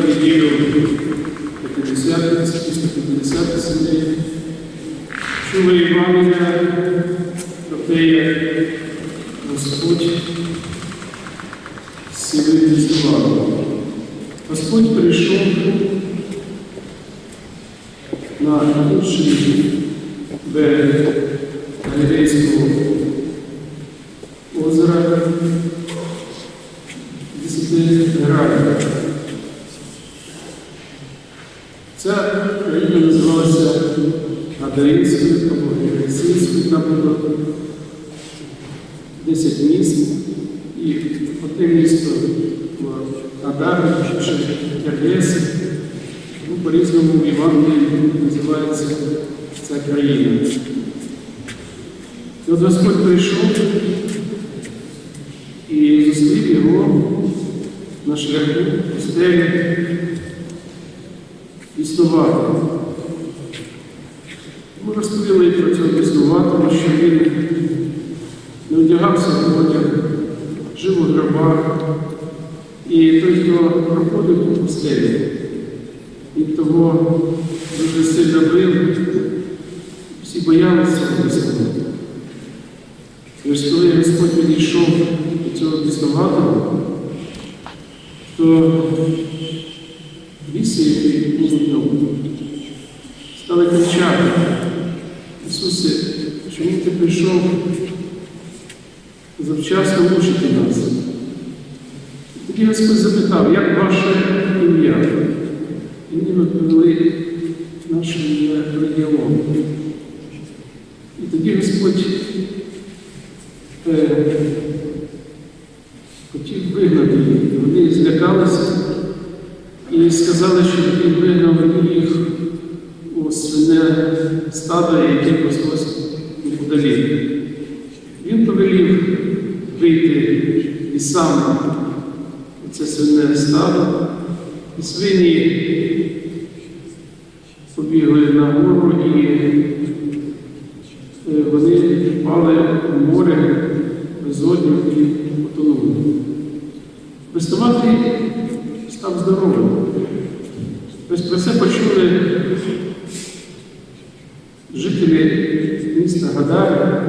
неділю 50, після 50 сім'ї. Чули Івангелія про те, як Господь цивілізував. Господь прийшов на інший берег 10 міст, і одне місто Адар, чи Кергес, ну, по-різному в Івангелії називається ця країна. І от Господь прийшов і зустрів його на шляху пустелі існувати. Ми розповіли про цього існуватого, що він не одягався в одяг, жив у гробах. І той, хто проходив І того дуже сильно бив, всі боялися Господа. Коли Господь підійшов до цього біснуватого, то віси, які були в ньому, стали кричати, Ісусе, чому ти прийшов завчасно мучити нас? Тоді Господь запитав, як ваше ім'я? І мені відповіли наше ім'я Радіон. І тоді Господь е, хотів вигнати їх. І злякалися і сказали, що він вигнав їх у свине стадо, яке паслось неподалік. Він повелів вийти і сам у це свине стадо, і свині побігли на гору і е, вони впали в море безодню і потонули. Вестуватий став здоровим. Ось про це почули жителі міста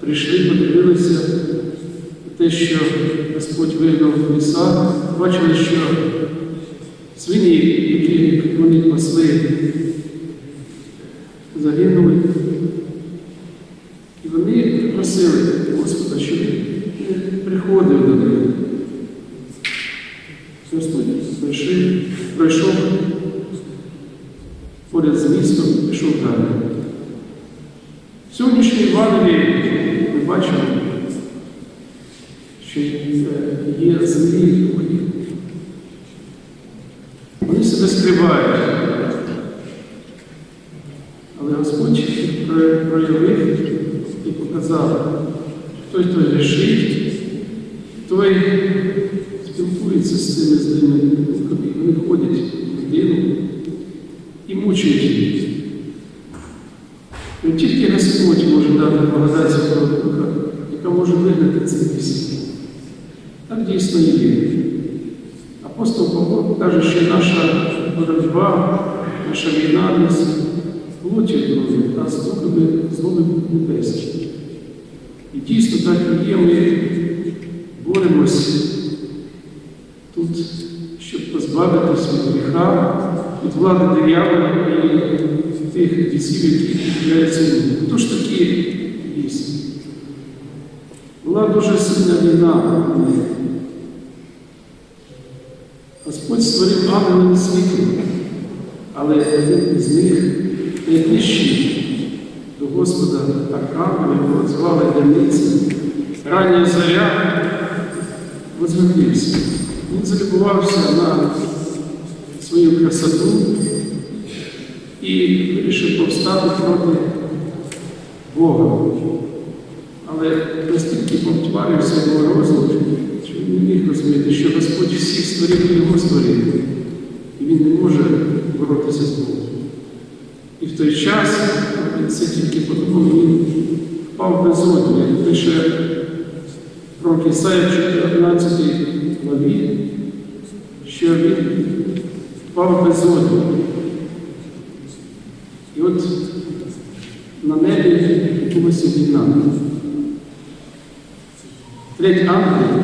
прийшли, подивилися те, що Господь вигнав в ліса, бачили, що свині, які вони пасли, загинули. І вони просили Господа, щоб він не приходив до них. Господь прийшов, пройшов поряд з містом, пішов далі. В сьогоднішній Євангелії ми бачимо, що є злі люди. Скривають. Але Господь проявив і показав, той, хто грішить, той спілкується з цими злими. Вони ходять в людину і мучають її. І тільки Господь може дати благодать Святого Духа, яка може вигнати цих пісень. Так дійсно і є. Апостол Павло каже, що наша боротьба, наша війна не з плоті крові, а з духами зломи небесні. І дійсно так і є, ми боремося тут, щоб позбавитися від гріха, від влади диявола і тих бісів, які підкупляються люди. Хто ж такі біси? Була дуже сильна війна. Господь створив ангелів світу, але один з них найближчий до Господа Архангел, його звали Демниця, рання заря возвернувся. Він залюбувався на свою красоту і вирішив повстати проти Бога. Але настільки повтварився його розум, що він не міг розуміти, що Господь всіх створив його створив, і він не може боротися з Богом. І в той час, це тільки подумав, він впав без одні, як пише про Ісаїв 14 главі, що він впав без одягу. І от на небі відбулася війна. Треть ангел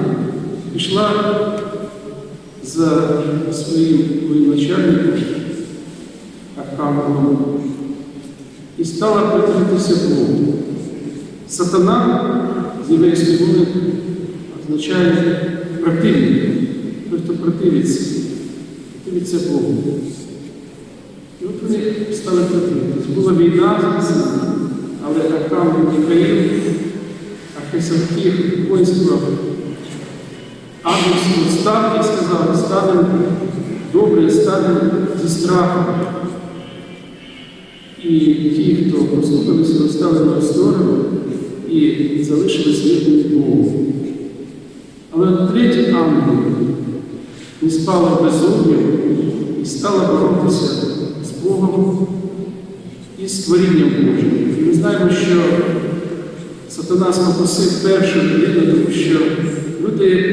пішла за своїм воєначальником Архангелом і стала притриматися Богу. Сатана з єврейської мови означає противник, той, хто противиться, противиться Богу. І от вони стали противитися. Була війна, але Архангел Михаїл, Архисархів, воїнство, ангельського став і сказав, станемо добре, станемо зі страхом. І ті, хто послухалися, стали на сторону і залишилися вірними Богу. Але третій ангел не спала без огню і стала боротися з Богом і з творінням Божим. І ми знаємо, що сатана спокусив першу людину, тому що люди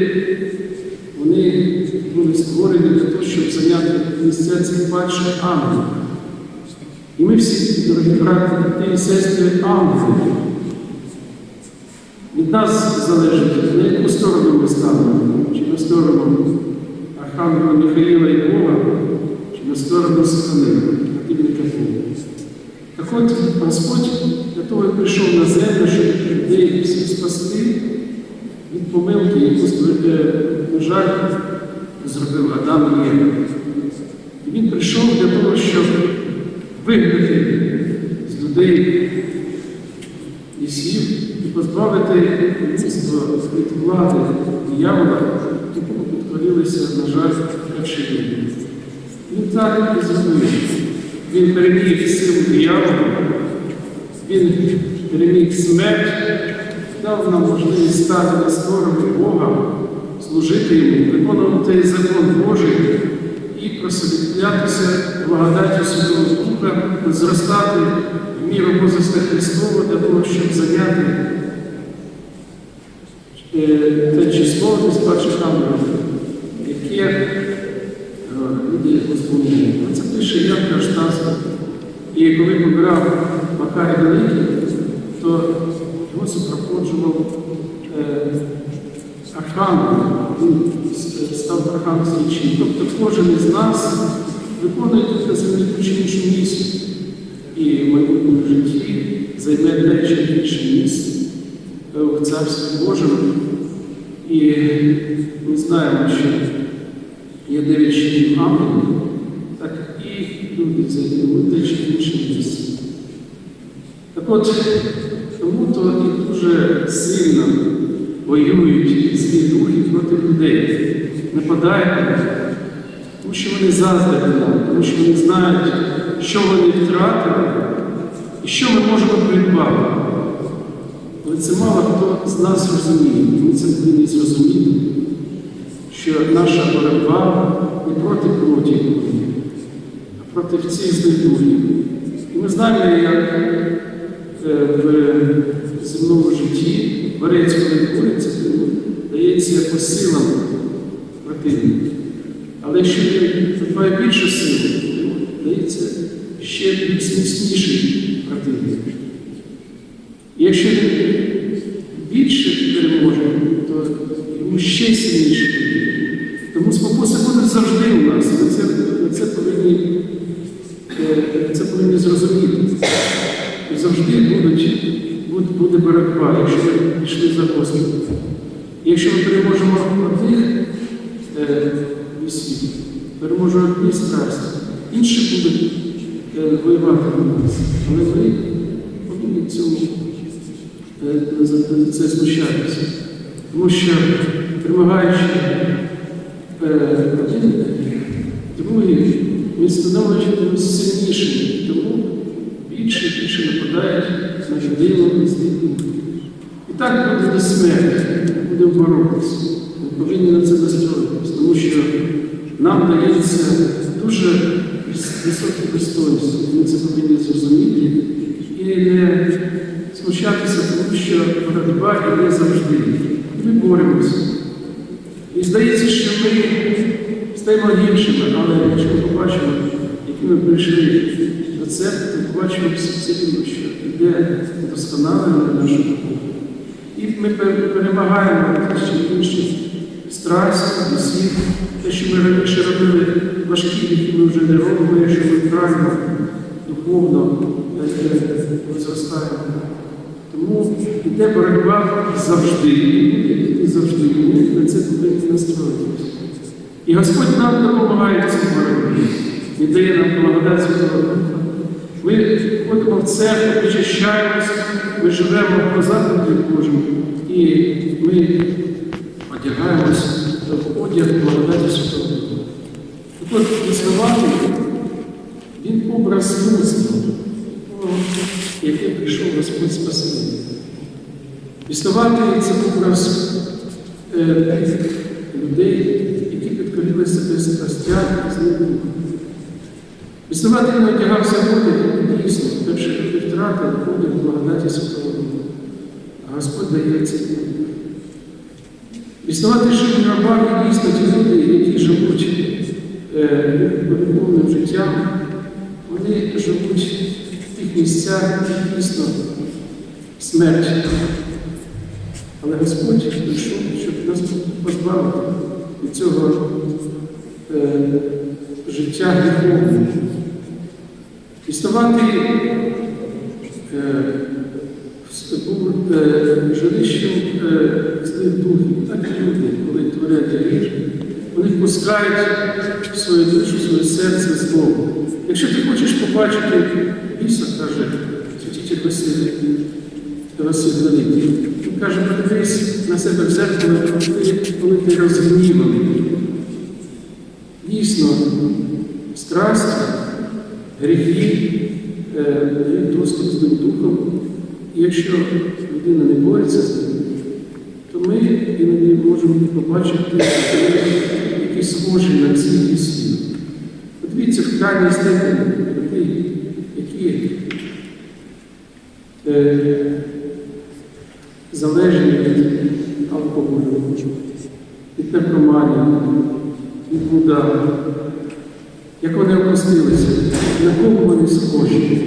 вони були створені для того, щоб зайняти місця цих падших ангелів. І ми всі, дорогі брати і сестри, ангели. Від нас залежить, на яку сторону ми станемо, чи на сторону Архангела Михаїла і Бога, чи на сторону сатани, противника Бога. Так от Господь для того і прийшов на землю, щоб людей всіх спасти від помилки, яку, на жаль, зробив Адам і Єва. І він прийшов для того, щоб вигнати з людей лісів і позбавити людство від влади якому підкорилися, на жаль, люди. Він так і зробив. Він переміг силу диявола, він переміг смерть, дав нам можливість стати на сторону Бога, служити йому, виконувати закон Божий і просвітлятися благодаттю Святого Духа, зростати в міру Божества Христова для того, щоб зайняти число десь перших ангелів, яке люди Господні. Це пише Янка Штас. І коли побирав Макарій Великий, то його супроводжував е, архангел, він став архангельський чин. Тобто кожен із нас виконує на землі ту чи іншу місію. І в майбутньому житті займе те чи більше місце в Царстві Божому. І ми знаємо, що є дев'ять так і люди зайняли інше місце. Так от, тому то і дуже сильно воюють злі духи проти людей, нападають на них, тому що вони заздрять нам, тому що вони знають, що вони втратили і що ми можемо придбати. Але це мало хто з нас розуміє. Ми це повинні зрозуміти, що наша боротьба проти духів. І ми знаємо, як е, в земному житті борець, коли бореться, дається по силам противника. Але якщо він має більше сили, дається ще більш міцніший противник. І якщо він більше переможе, то йому ще сильніше. Тому спокуси будуть завжди у нас. Ми це, ми це, повинні, е, це повинні зрозуміти. І завжди будуть, буде, буде боротьба, якщо ми пішли за Господом. І якщо ми переможемо одних е, світ, переможемо одні страсті, інші будуть е, воювати на нас. Але ми повинні цьому е, це знущатися. Тому що перемагаючи один, другий, він становиться сильнішим, тому більше і більше нападають на людину і духи. Так буде до смерті, будемо боротися. Ми повинні на це настроїтися, тому що нам дається дуже високі достоинства. Ми це повинні зрозуміти і не смущатися, тому що боротьба іде завжди. ми боремося. І здається, що ми стаємо гіршими, але якщо ми побачимо, які ми прийшли до церкви, побачимо все рівно, що йде вдосконалення нашого духу. І ми перемагаємо ще інші страсті, досвід, те, що ми раніше робили важкі, які ми вже не робимо, якщо ми правильно, духовно е, е, зростаємо. Тому йде боротьба завжди, і завжди. Ми на це повинні настроїтися. І Господь нам допомагає в цій боротьбі. Він дає нам благодать Святого. Ми ходимо в церкву, причащаємося, ми живемо по заході Божому, і ми одягаємося в одяг благодаті Святого Духа. Так от існувати, він образ людства, яке прийшов Господь Спаситель. Існувати це образ е, людей, які підкорили себе страстям з ним духом. Існувати не одягався одяг, дійсно, перші люди втрати одяг благодаті Святого Духа. А Господь дає це. Існувати жив в рабах дійсно ті люди, які живуть е, повним життям, вони живуть в тих місцях, де дійсно смерть. Але Господь прийшов, щоб нас позбавити від цього е, життя гріховного. Існувати е, с- е, жилищем е, злих духів, так люди, коли творять гріх, вони впускають в свою душу, в своє серце зло. Якщо ти хочеш побачити біса, каже святитель Василь, Василь Великий, він каже, подивись на себе в зеркало, коли ти розгніваний. Дійсно, страсті, гріхи е, дають доступ з ним духом. І якщо людина не бореться з ним, то ми іноді можемо побачити, які схожі на ці лісі. Подивіться в крайній степені людей, які е, залежні від алкоголю, від наркоманії, від блуда. Як вони опустилися, на кого вони схожі?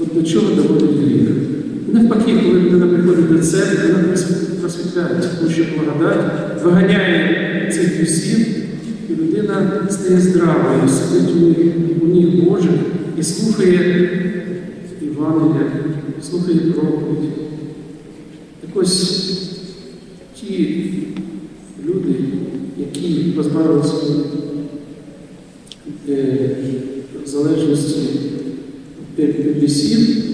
От до чого доводить гріх? І навпаки, коли людина приходить до церкви, вона прос- просвітляється, тому що благодать виганяє цих лісів, і людина стає здравою, сидить у них Божих і слухає Івангелія, слухає проповідь. Так ось ті люди, які позбавилися е, залежності від лісів,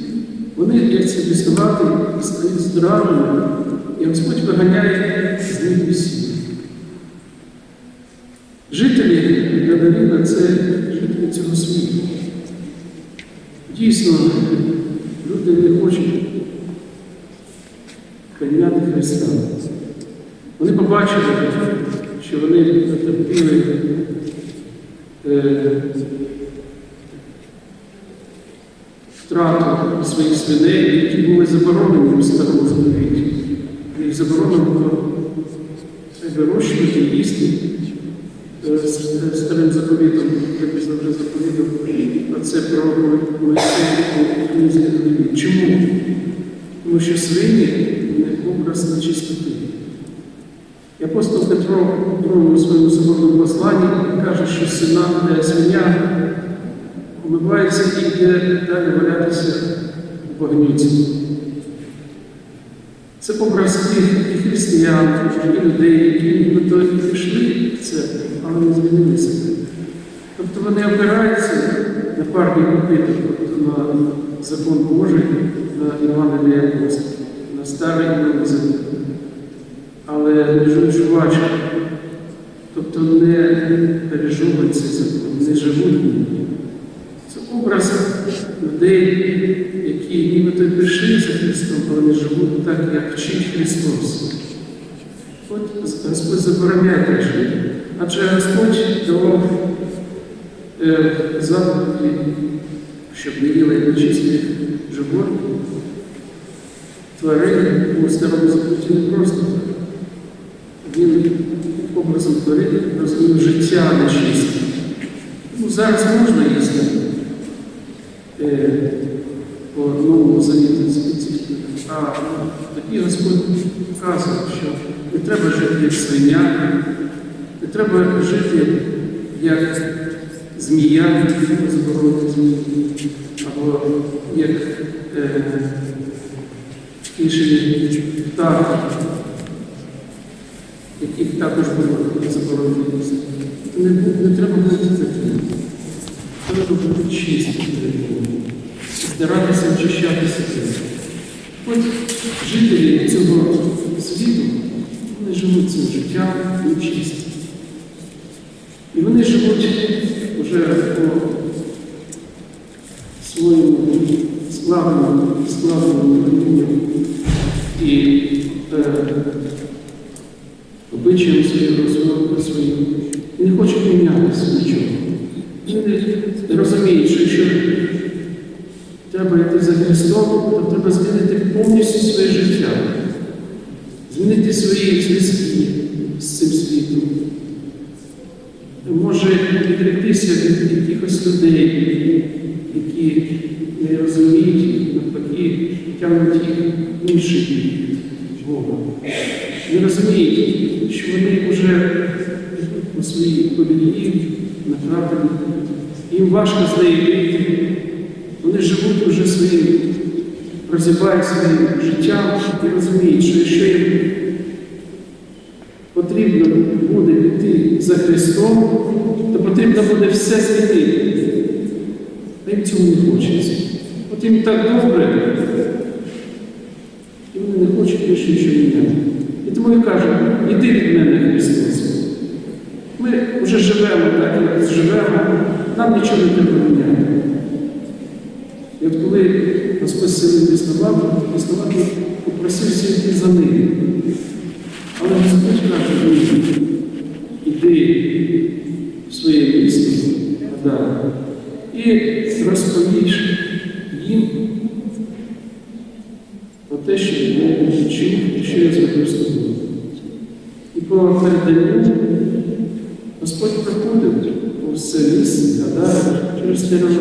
вони, як це існувати, стають здравими, і Господь виганяє з них лісів. Жителі Гадарина це жителі цього світу. Дійсно, люди не хочуть прийняти Христа. Вони побачили, що вони потерпіли е, втрату своїх свиней, які були заборонені у старому заповіті. Їх заборонено вирощувати, їсти е, е, старим заповітом, як я вже заповідав, а це про Моїсея у книзі Чому? Тому що свині не образ нечистоти. І апостол Петро в другому своєму соборному посланні каже, що сина, де свиня умивається і йде далі валятися у багнюці. Це образ і християн, і людей, які нібито пішли в церкву, але не змінилися. Тобто вони опираються на парні купити, тобто на закон Божий, на Євангелія Апостола, на старий і новий закон. Але жувачі, тобто не пережовують цей закон, не живуть в ньому. Це образ людей, які нібито й прийшли за Христом, але не живуть так, як вчить Христос. От Господь забороняє так жити. Адже Господь давав е, заповіді, щоб не їли нечистих животних. тварин у старому заповіті не просто тварин. Він образом тварин розумів життя нечисте. Ну, зараз можна їсти е, по одному завіту з а ну, тоді Господь показує, що не треба жити як свиня, не треба жити як змія, заборонити змії, або як е, інші птахи, яких також було заборонено. Не, не треба бути таким. Треба бути чистим. Старатися очищати себе. От жителі цього світу, вони живуть цим життям нечисто. І вони живуть вже по своєму складному, складному рівню і е, обичаєм своєго розвитку своїм. І не хочуть мінятися нічого. Вони розуміють, що Христом, то треба змінити повністю своє життя, змінити свої зв'язки з цим світом. Може відректися від якихось людей, які не розуміють, навпаки, тягнуть їх в інший Бога. Не розуміють, що вони вже по своїй поведінці направлені. Їм важко з нею вийти. Вони живуть уже своїм, прозябають своїм життям і розуміють, що якщо їм потрібно буде йти за Христом, то потрібно буде все змінити. А їм цього не хочеться. От їм так добре, і вони не хочуть більше нічого міняти. І тому я кажу, іди від мене, Христос. Ми вже живемо так, як живемо, нам нічого не треба міняти. Коли Господь сили існував, існував, попросився йти за ним. Але Господь каже, ні, іди в своє місто, да, і розповіш їм про те, що чув і що я зробив з тобою. І по переданню Господь проходив повз це місце, Гадар, через три роки.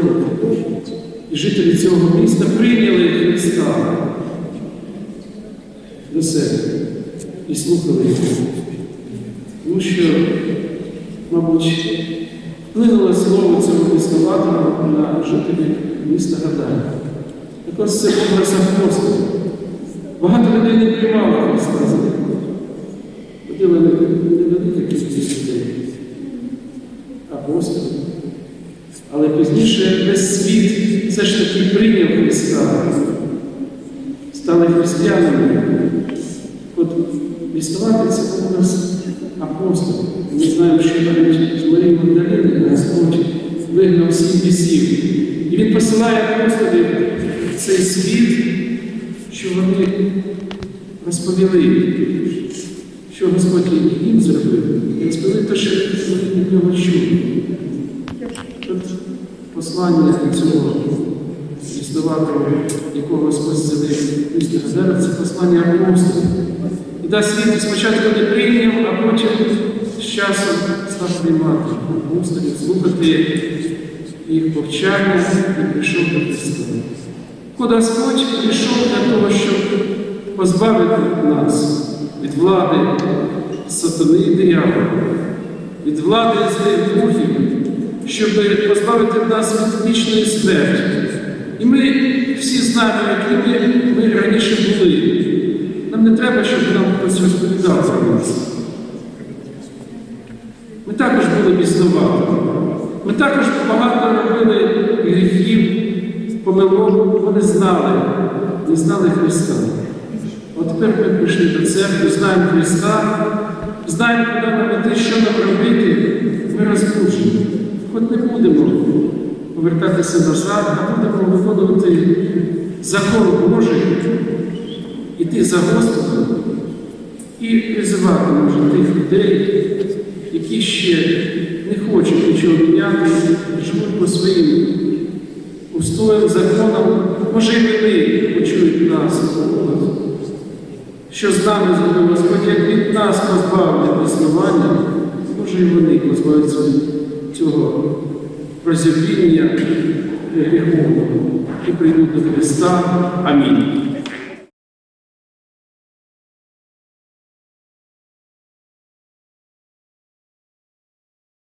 І жителі цього міста прийняли Христа до себе і слухали його. Тому що, мабуть, вплинуло слово цього міснуватора на жителів міста Гадар. Також це образ апостолів. Багато людей не приймало Христа за них. Ходили невелика кількість людей, апостолів. Але пізніше весь світ таки прийняв Христа, стали християнами. От існувати це образ апостолів. Ми знаємо, що навіть з Марії Магдалини Господь вигнав всіх бісів. І Він посилає апостолів в цей світ, що вони розповіли, що Господь їм зробив, і розповіли те, що вони від нього чули. Послання цього існуватого, якого Господь зцілив місто Газера, це послання апостолів. І да, світ спочатку не прийняв, а потім з часом став приймати апостолів, слухати їх повчання і прийшов до Христа. Куди Господь прийшов для того, щоб позбавити нас від влади сатани і диявола, від влади злих духів, щоб позбавити нас від вічної смерті. І ми всі знаємо, які ми, ми раніше були. Нам не треба, щоб нам хтось розповідав про нас. Ми також були біснувати. Ми також багато робили гріхів, помилок, вони знали, не знали Христа. От тепер ми прийшли до церкви, знаємо Христа, знаємо, куди нам іти, що нам робити, ми розбуджені. Хоч не будемо повертатися назад, а будемо виконувати закон Божий, іти за Господом і призивати може тих людей, які ще не хочуть нічого міняти, живуть по своїм устоям, законам, може і вони почують нас що з нами зробив Господь, як від нас позбавлять існування, може і вони позбавляться цього розірвіння гріховного і прийдуть до Христа. Амінь.